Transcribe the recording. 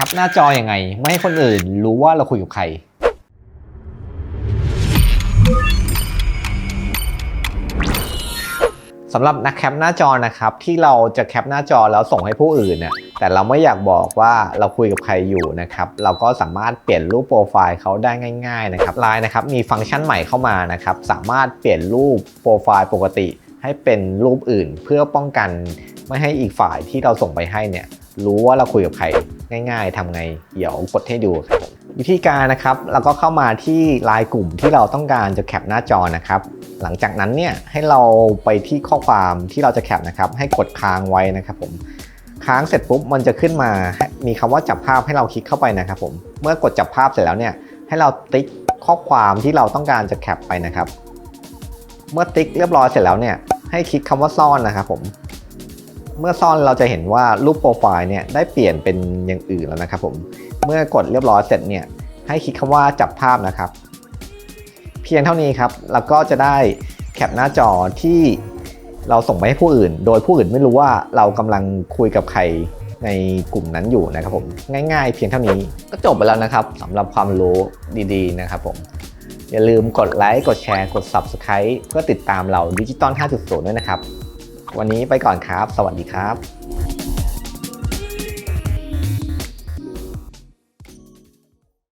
คปหน้าจออยังไง ไม่ให้คนอื่นรู้ว่าเราคุยกับใคร สำหรับนักแคปหน้าจอนะครับ ที่เราจะแคปหน้าจอแล้วส่งให้ผู้อื่นเนี่ยแต่เราไม่อยากบอกว่าเราคุยกับใครอยู่นะครับ เราก็สามารถเปลี่ยนรูปโปรไฟล์เขาได้ง่าย ๆ นะครับไลน์นะครับมีฟังก์ชันใหม่เข้ามานะครับ สามารถเปลี่ยนรูปโปรไฟล์ปกติ ให้เป็นรูปอื่นเพื่อป้องกัน ไม่ให้อีกฝ่ายที่เราส่งไปให้เนี่ยรู้ว่าเราคุยกับใคร ง่าย ๆทำไง เดี๋ยวกดให้ดูครับผมวิธีการนะครับเราก็เข้ามาที่ไลน์กลุ่มที่เราต้องการจะแคปหน้าจอนะครับ หลังจากนั้นเนี่ยให้เราไปที่ข้อความที่เราจะแคปนะครับให้กดค้างไว้นะครับผมค้างเสร็จปุ๊บมันจะขึ้นมา มีคำว่าจับภาพให้เราคลิกเข้าไปนะครับผมเมื่อกดจับภาพเสร็จแล้วเนี่ยให้เราติ๊กข้อความที่เราต้องการจะแคปไปนะครับ เมื่อติ๊กเรียบร้อยเสร็จแล้วเนี่ยให้คลิกคำว่าซ่อนนะครับผม เมื่อซ่อนเราจะเห็นว่ารูปโปรไฟล์เนี่ยได้เปลี่ยนเป็นอย่างอื่นแล้วนะครับผมเมื่อกดเรียบร้อยเสร็จเนี่ยให้คลิกคำว่าจับภาพนะครับ เพียงเท่านี้ครับแล้วก็จะได้แคปหน้าจอที่เราส่งไปให้ผู้อื่น โดยผู้อื่นไม่รู้ว่าเรากำลังคุยกับใครในกลุ่มนั้นอยู่นะครับผมง่ายๆ เพียงเท่านี้ก็จบไปแล้วนะครับสำหรับความรู้ดีๆนะครับผมอย่าลืมกดไลค์กดแชร์กด Subscribe เพื่อติดตามเราดิจิตอล5.0 ด้วยนะครับ วันนี้ไปก่อนครับ สวัสดีครับ